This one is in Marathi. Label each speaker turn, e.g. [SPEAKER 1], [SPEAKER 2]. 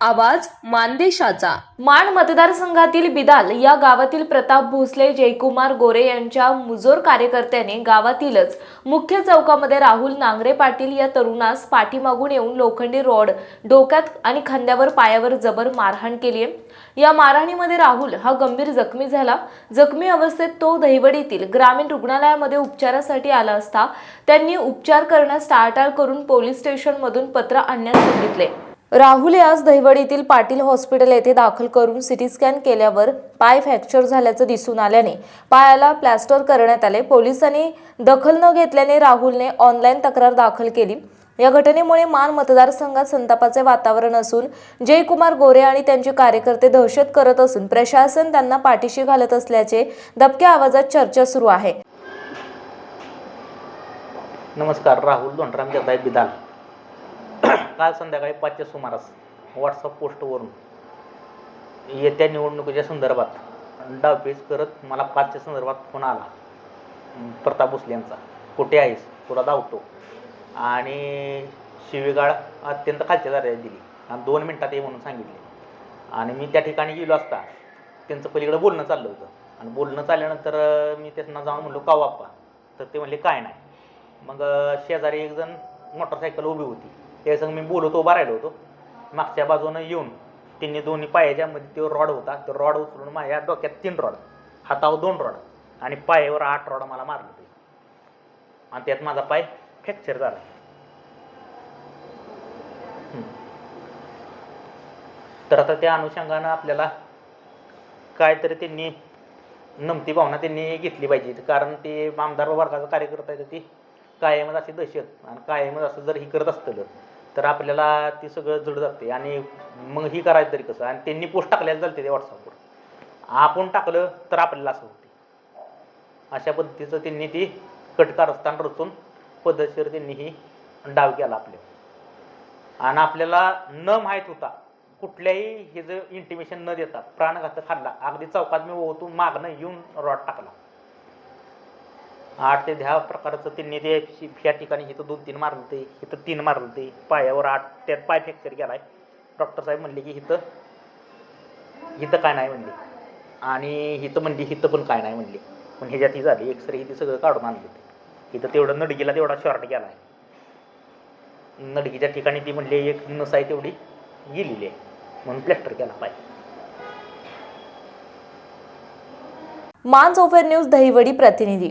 [SPEAKER 1] आवाज मानदेशाचा. माण मतदारसंघातील बिदाल या गावातील प्रताप भोसले जयकुमार गोरे यांच्या मुजोर कार्यकर्त्याने गावातीलच मुख्य चौकामध्ये राहुल नांगरे पाटील या तरुणास पाठीमागून येऊन लोखंडी रॉड डोक्यात आणि खांद्यावर पायावर जबर मारहाण केली आहे. या मारहाणीमध्ये राहुल हा गंभीर जखमी झाला. जखमी अवस्थेत तो दहिवडीतील ग्रामीण रुग्णालयामध्ये उपचारासाठी आला असता त्यांनी उपचार करण्यास टाळाटाळ करून पोलीस स्टेशनमधून पत्र आणण्यास सांगितले. राहुल यास दहिवडीतील पाटील हॉस्पिटल येथे दाखल करून सिटी स्कॅन केल्यावर पाय फ्रॅक्चर झाल्याचं दिसून आल्याने पायाला प्लॅस्टर करण्यात आले. पोलिसांनी दखल न घेतल्याने राहुलने ऑनलाईन तक्रार दाखल केली. या घटनेमुळे मान मतदारसंघात संतापाचे वातावरण असून जयकुमार गोरे आणि त्यांचे कार्यकर्ते दहशत करत असून प्रशासन त्यांना पाठीशी घालत असल्याचे दबक्या आवाजात चर्चा सुरू आहे.
[SPEAKER 2] नमस्कार राहुल दोंडराम जगदाय बिदाल. काल संध्याकाळी पाचच्या सुमारास व्हॉट्सअप पोस्टवरून येत्या निवडणुकीच्या संदर्भात डावपेच करत मला पाचच्या संदर्भात फोन आला. प्रताप भोसले यांचा. कुठे आहेस? तुला धावतो. आणि शिवीगाळ अत्यंत खालच्या दर्जाची दिली. आणि दोन मिनटात ये म्हणून सांगितले. आणि मी त्या ठिकाणी गेलो असता त्यांचं पलीकडे बोलणं चाललं होतं. आणि बोलणं चालल्यानंतर मी त्यांना जाऊन म्हणलो का बाप्पा. तर ते म्हणले काय नाही. मग शेजारी एक जण मोटरसायकल उभी होती. त्या संग मी बोलत उभा राहिलो होतो. मागच्या बाजूनं येऊन त्यांनी दोन्ही पायाच्या मध्ये तो रॉड होता. तो रॉड उचलून माझ्या डोक्यात तीन रॉड हातावर दोन रॉड आणि पायावर आठ रॉड मला मारलं ते आणि त्यात माझा पाय फ्रॅक्चर झाला. तर आता त्या अनुषंगानं आपल्याला काहीतरी त्यांनी नमती भावना त्यांनी घेतली पाहिजे कारण ते आमदार वर्गाचा कार्यकर्ता आहे ती कायमच अशी दहशत आणि कायमच असं जर ही करत असतं तर आपल्याला ते सगळं जड जाते आणि मग ही करायचं तरी कसं? आणि त्यांनी पोस्ट टाकल्याला चालते ते व्हॉट्सअपवर आपण टाकलं तर आपल्याला असं होते अशा पद्धतीचं त्यांनी ती कटकारस्थान रचून पद्धतशीर त्यांनी ही डाव केला आपल्या. आणि आपल्याला न माहीत होता कुठल्याही हे जर इंटिमेशन न देता प्राणघातक हल्ला अगदी चौकात मी ओतून मागणं येऊन रॉड टाकला. आठ ते दहा प्रकारचं त्यांनी ते या ह्या ठिकाणी इथं दोन तीन मारलं ते इथं तीन मारलं ते पायावर आठ त्यात पाय फ्रॅक्चर केलाय. डॉक्टर साहेब म्हणले की इथं इथं काय नाही म्हणले. आणि इथं म्हणली इथं पण काय नाही म्हणले. पण ह्याच्यात ही झाली एक्सरे इथे सगळं काढून आणले ते इथं तेवढं नडगीला तेवढा शॉर्ट गेला आहे नडगीच्या ठिकाणी ती म्हणली एक नस आहे तेवढी गेलेली आहे. म्हणून प्लॅस्टर केला पाय.
[SPEAKER 1] मान चौफेर न्यूज दहिवडी प्रतिनिधी.